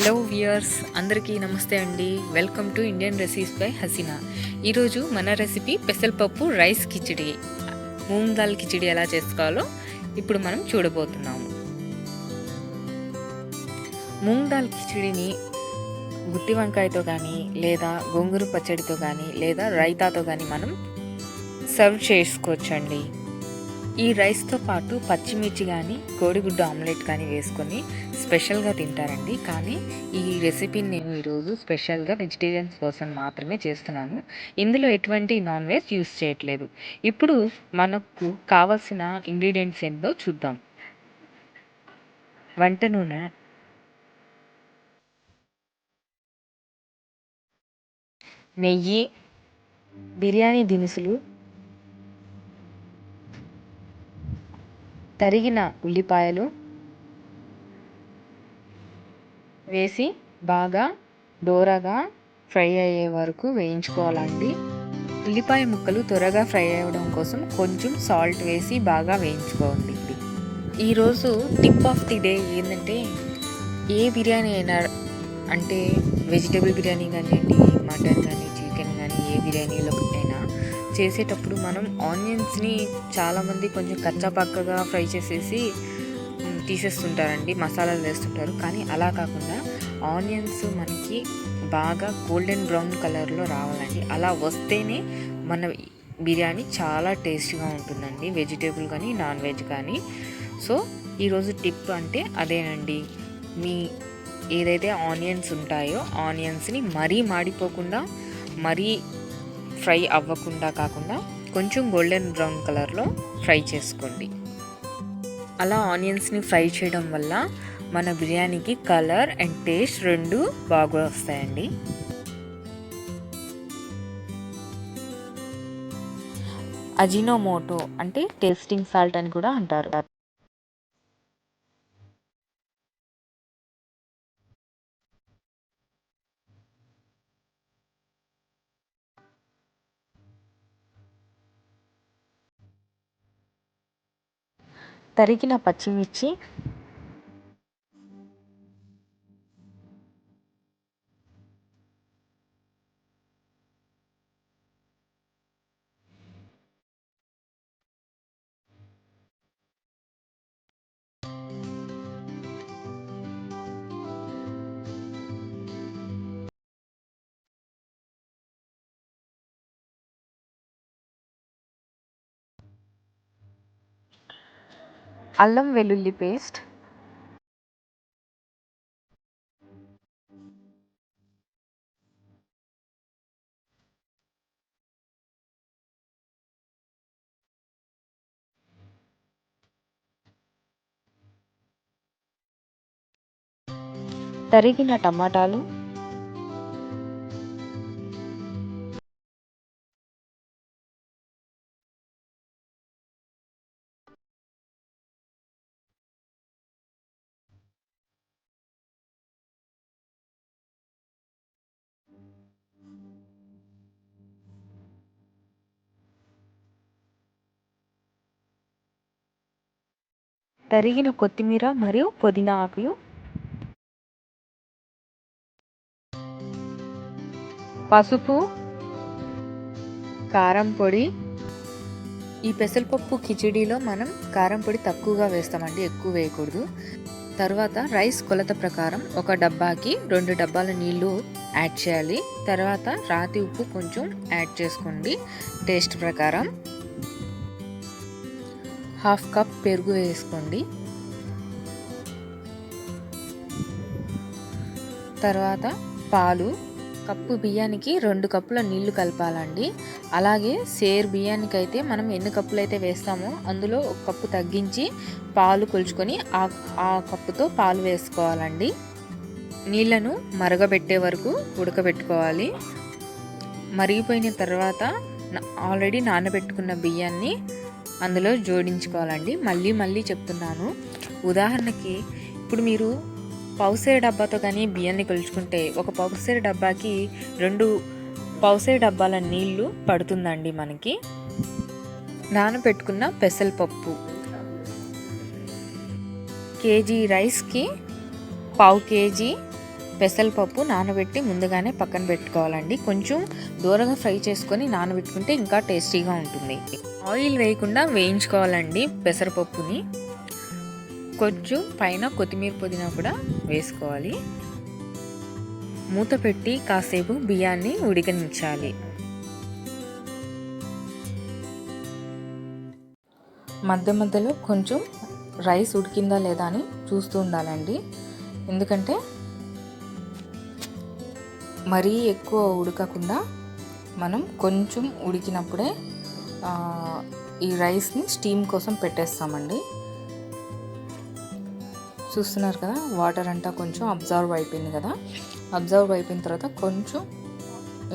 Hello viewers అందరికీ నమస్తే అండి. Welcome to Indian recipes by Hasina. ఈరోజు మన రెసిపీ పెసరపప్పు రైస్ కిచిడి. మూంగ్ దాల్ కిచిడి ఎలా చేసుకోవాలో ఇప్పుడు మనం చూడబోతున్నాము. మూంగ్ దాల్ కిచిడిని గుత్తి వంకాయతో కానీ లేదా గోంగూర పచ్చడితో కానీ లేదా రైతాతో కానీ మనం సర్వ్ చేసుకోవచ్చండి. ఈ రైస్తో పాటు పచ్చిమిర్చి కానీ కోడిగుడ్డు ఆమ్లెట్ కానీ వేసుకొని స్పెషల్గా తింటారండి. కానీ ఈ రెసిపీని నేను ఈరోజు స్పెషల్గా వెజిటేరియన్స్ కోసం మాత్రమే చేస్తున్నాను. ఇందులో ఎటువంటి నాన్ వెజ్ యూస్ చేయట్లేదు. ఇప్పుడు మనకు కావలసిన ఇంగ్రీడియంట్స్ ఏంటో చూద్దాం. వంట నూనె. నెయ్యి బిర్యానీ దినుసులు తరిగిన ఉల్లిపాయలు వేసి బాగా దోరగా ఫ్రై అయ్యే వరకు వేయించుకోవాలండి. ఉల్లిపాయ ముక్కలు త్వరగా ఫ్రై అవ్వడం కోసం కొంచెం సాల్ట్ వేసి బాగా వేయించుకోండి. ఈరోజు టిప్ ఆఫ్ ది డే ఏంటంటే ఏ బిర్యానీ అయినా అంటే వెజిటేబుల్ బిర్యానీ కానివ్వండి మటన్ కానీ చికెన్ కానీ ఏ బిర్యానీలో అయినా చేసేటప్పుడు మనం ఆనియన్స్ని చాలామంది కొంచెం కచ్చాపక్కగా ఫ్రై చేసేసి తీసేస్తుంటారండి మసాలాలు వేస్తుంటారు. కానీ అలా కాకుండా ఆనియన్స్ మనకి బాగా గోల్డెన్ బ్రౌన్ కలర్లో రావాలండి. అలా వస్తేనే మన బిర్యానీ చాలా టేస్టీగా ఉంటుందండి. వెజిటేబుల్ కానీ నాన్ వెజ్ కానీ. సో ఈరోజు టిప్ అంటే అదేనండి. మీ ఏదైతే ఆనియన్స్ ఉంటాయో ఆనియన్స్ని మరీ మాడిపోకుండా మరీ ఫ్రై అవ్వకుండా కాకుండా కొంచెం గోల్డెన్ బ్రౌన్ కలర్లో ఫ్రై చేసుకోండి. అలా ఆనియన్స్ని ఫ్రై చేయడం వల్ల మన బిర్యానీకి కలర్ అండ్ టేస్ట్ రెండు బాగా వస్తాయండి. అజినోమోటో అంటే టేస్టింగ్ సాల్ట్ అని కూడా అంటారు. తరిగిన పచ్చిమిర్చి అల్లం వెల్లుల్లి పేస్ట్. తరిగిన టమాటాలు. తరిగిన కొత్తిమీర మరియు పుదీనా ఆకులు. పసుపు కారం పొడి. ఈ పెసరపప్పు కిచిడీలో మనం కారం పొడి తక్కువగా వేస్తామండి ఎక్కువ వేయకూడదు. తర్వాత రైస్ కొలత ప్రకారం ఒక డబ్బాకి రెండు డబ్బాల నీళ్ళు యాడ్ చేయాలి. తర్వాత రాతి ఉప్పు కొంచెం యాడ్ చేసుకోండి టేస్ట్ ప్రకారం. హాఫ్ కప్ పెరుగు వేసుకోండి. తర్వాత పాలు కప్పు బియ్యానికి రెండు కప్పుల నీళ్ళు కలపాలండి. అలాగే సేర్ బియ్యానికి అయితే మనం ఎన్ని కప్పులు అయితే వేస్తామో అందులో ఒక కప్పు తగ్గించి పాలు కొలుచుకొని ఆ ఆ కప్పుతో పాలు వేసుకోవాలండి. నీళ్ళను మరగబెట్టే వరకు ఉడకబెట్టుకోవాలి. మరిగిపోయిన తర్వాత ఆల్రెడీ నానబెట్టుకున్న బియ్యాన్ని అందులో జోడించుకోవాలండి. మళ్ళీ మళ్ళీ చెప్తున్నాను. ఉదాహరణకి ఇప్పుడు మీరు పౌసేరు డబ్బాతో కానీ బియ్యాన్ని కొలుచుకుంటే ఒక పౌసేరు డబ్బాకి రెండు పౌసేరు డబ్బాల నీళ్ళు పడుతుందండి మనకి. నానబెట్టుకున్న పెసరపప్పు. కేజీ రైస్కి పావు కేజీ పెసరపప్పు నానబెట్టి ముందుగానే పక్కన పెట్టుకోవాలండి. కొంచెం దూరంగా ఫ్రై చేసుకొని నానబెట్టుకుంటే ఇంకా టేస్టీగా ఉంటుంది. ఆయిల్ వేయకుండా వేయించుకోవాలండి పెసరపప్పుని. కొంచెం పైన కొత్తిమీర పుదీనా కూడా వేసుకోవాలి. మూత పెట్టి కాసేపు బియ్యాన్ని ఉడికనించాలి. మధ్య మధ్యలో కొంచెం రైస్ ఉడికిందా లేదా అని చూస్తూ ఉండాలండి. ఎందుకంటే మరీ ఎక్కువ ఉడకకుండా మనం కొంచెం ఉడికినప్పుడే ఈ రైస్ని స్టీమ్ కోసం పెట్టేస్తామండి. చూస్తున్నారు కదా వాటర్ అంతా కొంచెం అబ్జర్వ్ అయిపోయింది కదా. అబ్జర్వ్ అయిపోయిన తర్వాత కొంచెం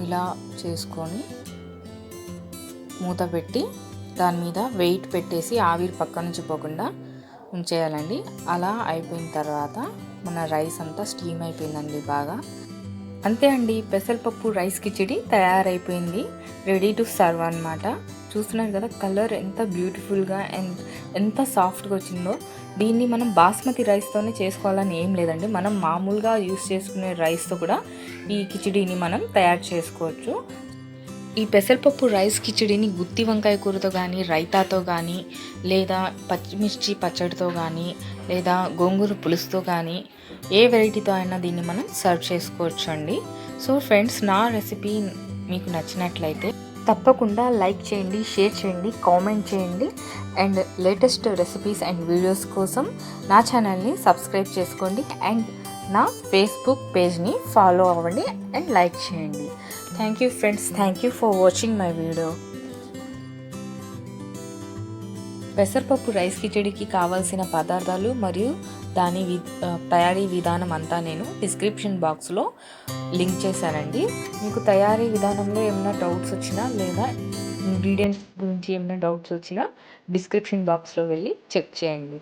ఇలా చేసుకొని మూత పెట్టి దాని మీద వెయిట్ పెట్టేసి ఆవిరి పక్క నుంచి పోకుండా ఉంచేయాలండి. అలా అయిపోయిన తర్వాత మన రైస్ అంతా స్టీమ్ అయిపోయిందండి బాగా. అంతే అండి పెసరపప్పు రైస్ కిచిడి తయారైపోయింది రెడీ టు సర్వ్ అనమాట చూస్తున్నారు కదా కలర్ ఎంత బ్యూటిఫుల్గా అండ్ ఎంత సాఫ్ట్గా వచ్చిందో. దీన్ని మనం బాస్మతి రైస్తోనే చేసుకోవాలని ఏం లేదండి మనం మామూలుగా యూస్ చేసుకునే రైస్తో కూడా ఈ కిచిడీని మనం తయారు చేసుకోవచ్చు. ఈ పెసరపప్పు రైస్ కిచిడిని గుత్తి వంకాయ కూరతో కానీ రైతాతో కానీ లేదా పచ్చిమిర్చి పచ్చడితో కానీ లేదా గోంగూర పులుసుతో కానీ ఏ వెరైటీతో అయినా దీన్ని మనం సర్వ్ చేసుకోవచ్చు అండి సో ఫ్రెండ్స్ నా రెసిపీ మీకు నచ్చినట్లయితే తప్పకుండా లైక్ చేయండి షేర్ చేయండి కామెంట్ చేయండి. And latest recipes and videos కోసం నా ఛానల్ని సబ్స్క్రైబ్ చేసుకోండి. అండ్ నా ఫేస్బుక్ పేజ్ని ఫాలో అవ్వండి అండ్ లైక్ చేయండి. Thank you friends thank you for watching my video పెసరపప్పు రైస్ కిచడికి కావాల్సిన పదార్థాలు మరియు దాని వి తయారీ విధానం అంతా నేను డిస్క్రిప్షన్ బాక్స్లో లింక్ చేశానండి. మీకు తయారీ విధానంలో ఏమైనా డౌట్స్ వచ్చినా లేదా ఇంగ్రీడియంట్స్ గురించి ఏమైనా డౌట్స్ వచ్చినా డిస్క్రిప్షన్ బాక్స్లో వెళ్ళి చెక్ చేయండి.